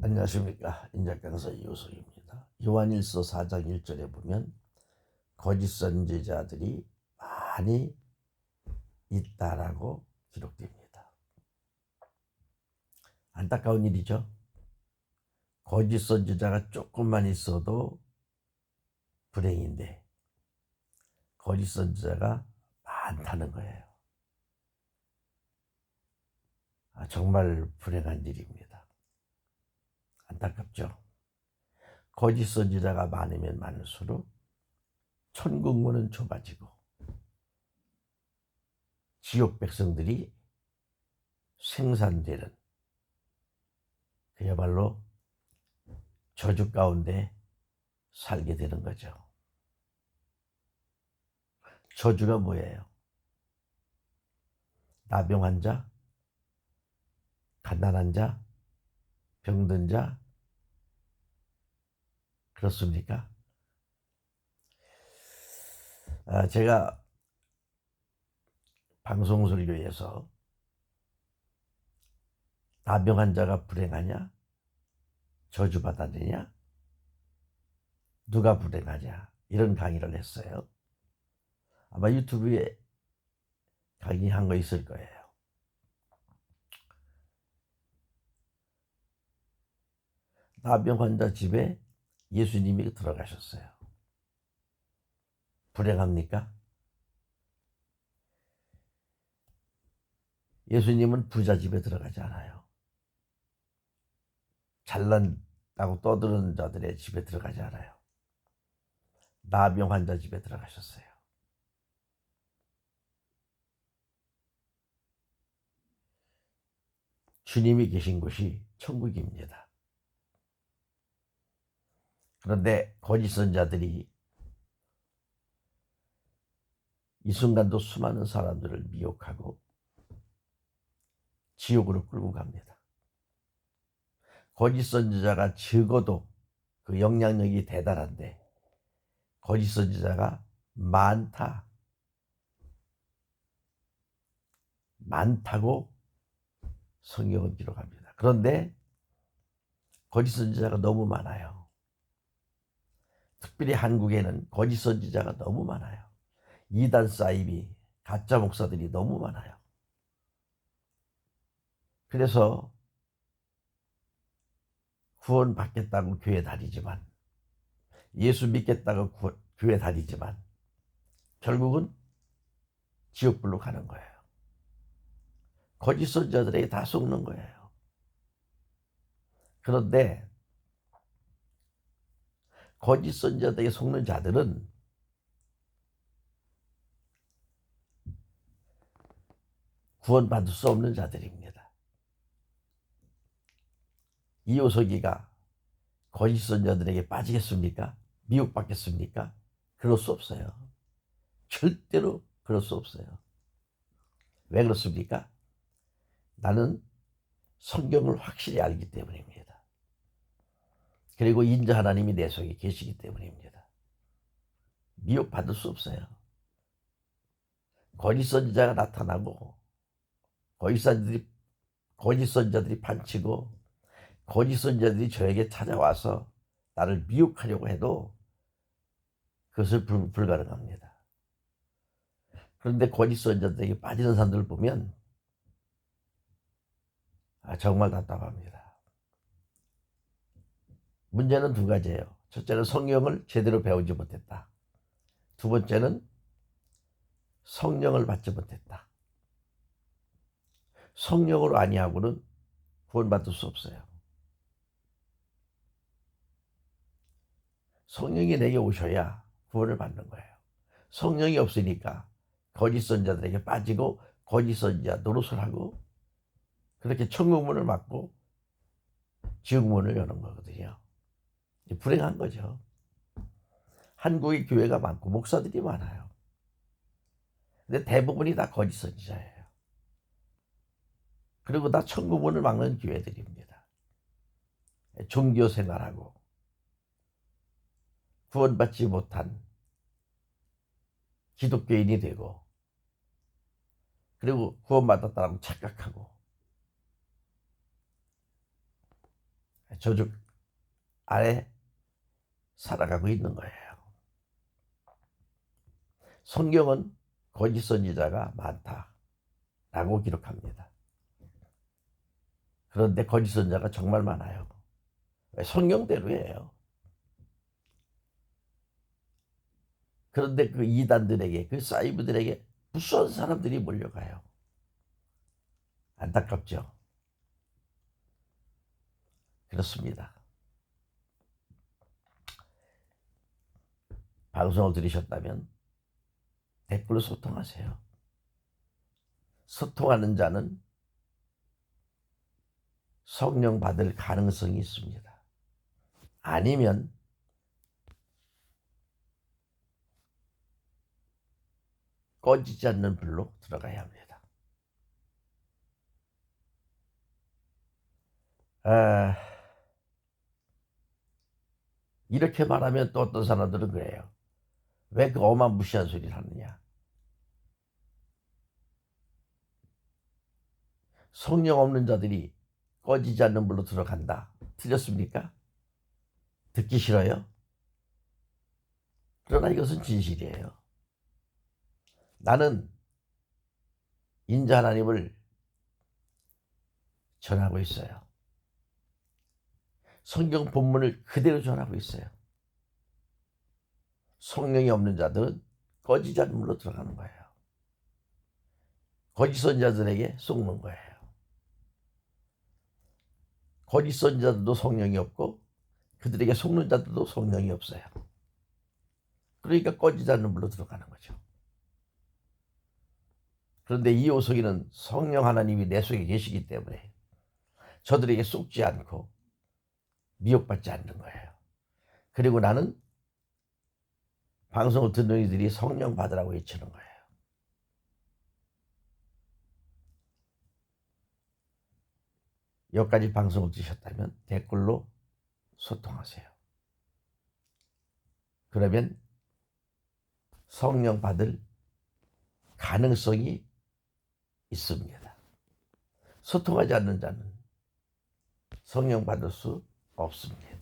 안녕하십니까 인작강사 이호석입니다. 요한일서 4장 1절에 보면 거짓 선지자들이 많이 있다라고 기록됩니다. 안타까운 일이죠. 거짓 선지자가 조금만 있어도 불행인데 거짓 선지자가 많다는 거예요. 아, 정말 불행한 일입니다. 안타깝죠. 거짓 선지자가 많으면 많을수록 천국 문은 좁아지고 지옥 백성들이 생산되는 그야말로 저주 가운데 살게 되는 거죠. 저주가 뭐예요? 나병 환자, 가난한 자, 병든 자 그렇습니까? 아, 제가 방송 설교에서 나병 환자가 불행하냐? 저주받았느냐? 누가 불행하냐? 이런 강의를 했어요. 아마 유튜브에 강의한 거 있을 거예요. 나병 환자 집에 예수님이 들어가셨어요. 불행합니까? 예수님은 부자 집에 들어가지 않아요. 잘난다고 떠드는 자들의 집에 들어가지 않아요. 나병 환자 집에 들어가셨어요. 주님이 계신 곳이 천국입니다. 그런데 거짓 선자들이 이 순간도 수많은 사람들을 미혹하고 지옥으로 끌고 갑니다. 거짓 선지자가 적어도 그 영향력이 대단한데 거짓 선지자가 많다. 많다고 성경은 기록합니다. 그런데 거짓 선지자가 너무 많아요. 특별히 한국에는 거짓 선지자가 너무 많아요. 이단 사이비, 가짜 목사들이 너무 많아요. 그래서 구원 받겠다고 교회 다니지만 예수 믿겠다고 구, 교회 다니지만 결국은 지옥불로 가는 거예요. 거짓 선자들에게 다 속는 거예요. 그런데 거짓 선자들에게 속는 자들은 구원받을 수 없는 자들입니다. 이호석이가 거짓 선자들에게 빠지겠습니까? 미혹받겠습니까? 그럴 수 없어요. 절대로 그럴 수 없어요. 왜 그렇습니까? 나는 성경을 확실히 알기 때문입니다. 그리고 인자 하나님이 내 속에 계시기 때문입니다. 미혹받을 수 없어요. 거짓 선지자가 나타나고 거짓 선자들이 거짓 선자들이 반치고 거짓 선자들이 저에게 찾아와서 나를 미혹하려고 해도 그것을 불, 불가능합니다. 그런데 거짓 선자들에게 빠지는 사람들을 보면 아, 정말 답답합니다. 문제는 두 가지예요. 첫째는 성경을 제대로 배우지 못했다. 두 번째는 성령을 받지 못했다. 성령으로 아니하고는 구원받을 수 없어요. 성령이 내게 오셔야 구원을 받는 거예요. 성령이 없으니까 거짓 선자들에게 빠지고 거짓 선자 노릇을 하고 그렇게 천국문을 막고 지옥문을 여는 거거든요. 불행한 거죠. 한국의 교회가 많고 목사들이 많아요. 근데 대부분이 다 거짓 선지자예요. 그리고 다 천국문을 막는 교회들입니다. 종교 생활하고 구원받지 못한 기독교인이 되고 그리고 구원받았다고 착각하고 조직 아래 살아가고 있는 거예요. 성경은 거짓 선지자가 많다라고 기록합니다. 그런데 거짓 선지자가 정말 많아요. 왜? 성경대로예요. 그런데 그 이단들에게 그 사이브들에게 무수한 사람들이 몰려가요. 안타깝죠. 그렇습니다. 방송을 들으셨다면 댓글로 소통하세요. 소통하는 자는 성령 받을 가능성이 있습니다. 아니면 꺼지지 않는 불로 들어가야 합니다. 아, 이렇게 말하면 또 어떤 사람들은 그래요. 왜 그 어마 무시한 소리를 하느냐? 성령 없는 자들이 꺼지지 않는 불로 들어간다. 틀렸습니까? 듣기 싫어요? 그러나 이것은 진실이에요. 나는 인자 하나님을 전하고 있어요. 성경 본문을 그대로 전하고 있어요. 성령이 없는 자들은 거짓 않는 물로 들어가는 거예요. 거짓 선자들에게 속는 거예요. 거짓 선자들도 성령이 없고 그들에게 속는 자들도 성령이 없어요. 그러니까 꺼지지 않는 물로 들어가는 거죠. 그런데 이 오석이는 성령 하나님이 내 속에 계시기 때문에 저들에게 속지 않고 미혹받지 않는 거예요. 그리고 나는 방송을 듣는 이들이 성령 받으라고 외치는 거예요. 여기까지 방송을 들으셨다면 댓글로 소통하세요. 그러면 성령 받을 가능성이 있습니다. 소통하지 않는 자는 성령 받을 수 없습니다.